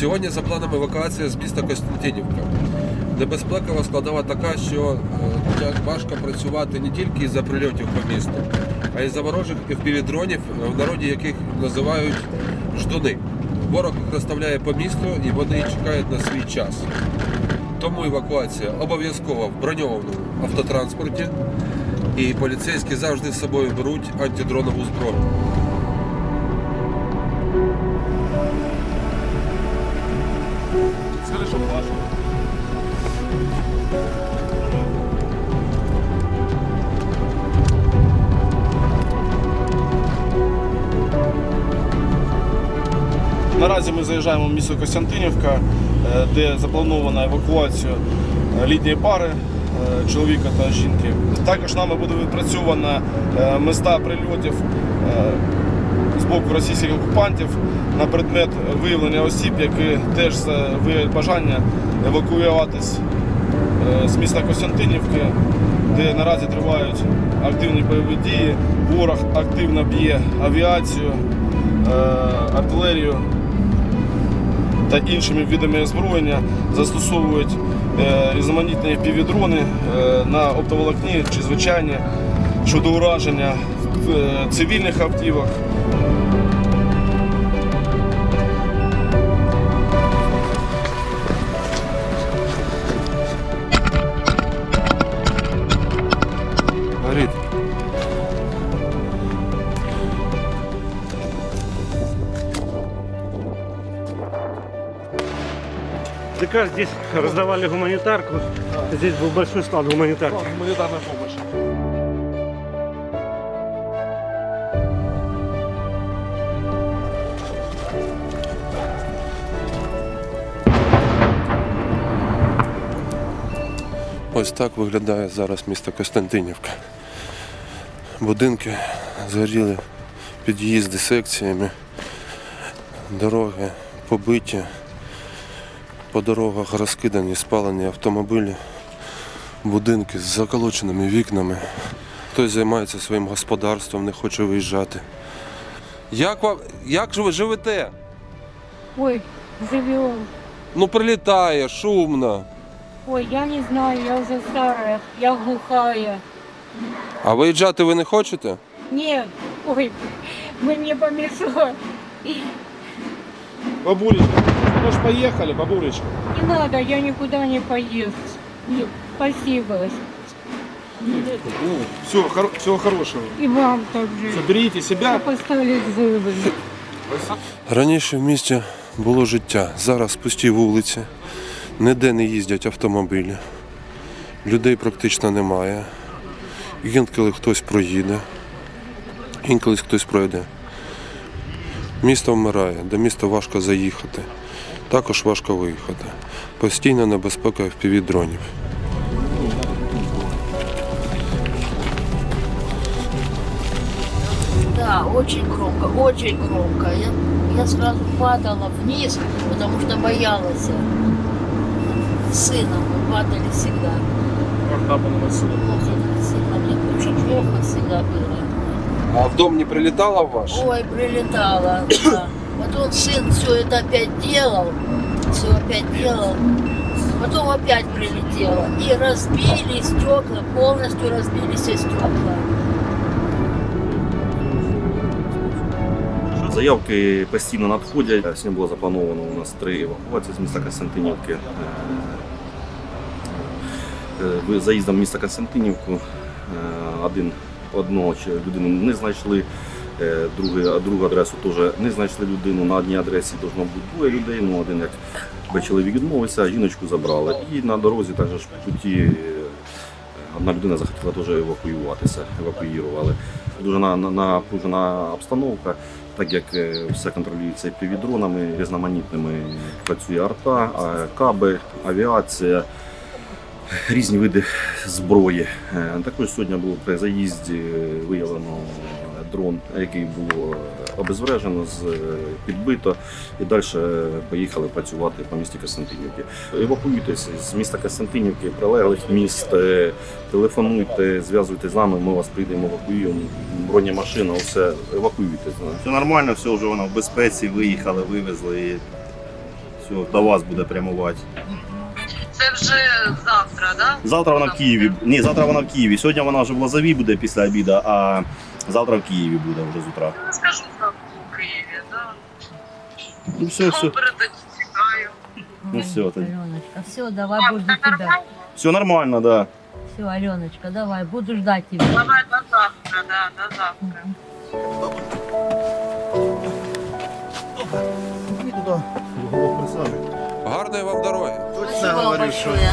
Сьогодні за планом евакуація з міста Костянтинівка. Небезпекова складова така, що е, важко працювати не тільки із-за прильотів по місту, а й за ворожих впівдронів, в народі яких називають ждуни. Ворог їх розставляє по місту і вони чекають на свій час. Тому евакуація обов'язково в броньованому автотранспорті, і поліцейські завжди з собою беруть антидронову зброю. Скажи, що. Наразі ми заїжджаємо в місто Костянтинівка, е, де запланована евакуація е, літньої пари е, чоловіка та жінки. Також нами буде відпрацьована места прильотів боку російських окупантів на предмет виявлення осіб, які теж виявлять бажання евакуюватись е, з міста Костянтинівки, де наразі тривають активні бойові дії. Ворог активно б'є авіацію, е, артилерію та іншими видами озброєння, застосовують е, різноманітні півдрони на оптоволокні чи звичайні щодо ураження цивільних автівок. Горить. ДК здесь раздавали гуманитарку. Здесь был большой склад гуманитарки. Гуманітарна допомога. Ось так виглядає зараз місто Костянтинівка. Будинки згоріли, під'їзди секціями, дороги побиті, по дорогах розкидані, спалені автомобілі, будинки з заколоченими вікнами. Хтось займається своїм господарством, не хоче виїжджати. Як, вам, як же ви живете? Ой, живем. Ну прилітає, шумно. Ой, я не знаю, я уже старая, я глухая. А виїжджати ви не хочете? Нет, ой, мне помешали. Бабулечка, ну ж поїхали, бабулечка. Не надо, я никуда не поеду. Не, Спасибо. Все, хоро- всего хорошего. И вам также. Соберите себя. Чтоб остались живыми. Раніше в місті було життя, зараз пусті вулиці, ніде не їздять автомобілі, людей практично немає. Інколи хтось проїде, інколи хтось пройде. Місто вмирає, до міста важко заїхати, також важко виїхати. Постійна небезпека впівдронів. Да, очень громко, очень громко. Я, я сразу падала вниз, потому что боялась. Сыном мы падали всегда. Плохо сильно, мне очень плохо всегда было. А в дом не прилітала в ваш? Ой, прилетала. Да. Потом сын все это опять делал, все опять делал. Потом опять прилетело. И разбили стекла, полностью разбили все стекла. Заявки постійно надходять. Сьогодні було заплановано у нас три евакуації з міста Костянтинівки. Е, е, Заїздом в місто Костянтинівку. е, Один одного людину не знайшли, е, а другу адресу теж не знайшли людину. На одній адресі должно бути двоє людей. Ну один як би чоловік відмовився, жіночку забрали. І на дорозі також в путі е, одна людина захотіла теж евакуюватися, евакуювали. Дуже на- на- напружена обстановка, так як е, все контролюється півдронами різноманітними. Працює арта, каби, авіація, різні види зброї. Е, Також сьогодні було при заїзді е, виявлено дрон, який було обезврежено, з- е, підбито, і далі поїхали працювати по місті Костянтинівки. Евакуюйтесь з міста Костянтинівки, прилеглих міст, е, телефонуйте, зв'язуйтесь з нами, ми вас прийдемо, евакуюємо. Бронемашина, все, евакуюйтесь. Все нормально, все вже воно в безпеці, виїхали, вивезли. І Все, до вас буде прямувати. Це вже завтра, да? Завтра вона в Києві. Ні, завтра вона в Києві. Сьогодні вона вже в Лозові буде після обіду, а завтра в Києві буде вже з утра. Скажу Ну все, все. Ну все, ты. Аленочка, все, давай, буду тебя. нормально? Все нормально, да. Все, Аленочка, давай, буду ждать тебя. Давай до завтра, да, до завтра. Гарної вам дороги. Спасибо большое.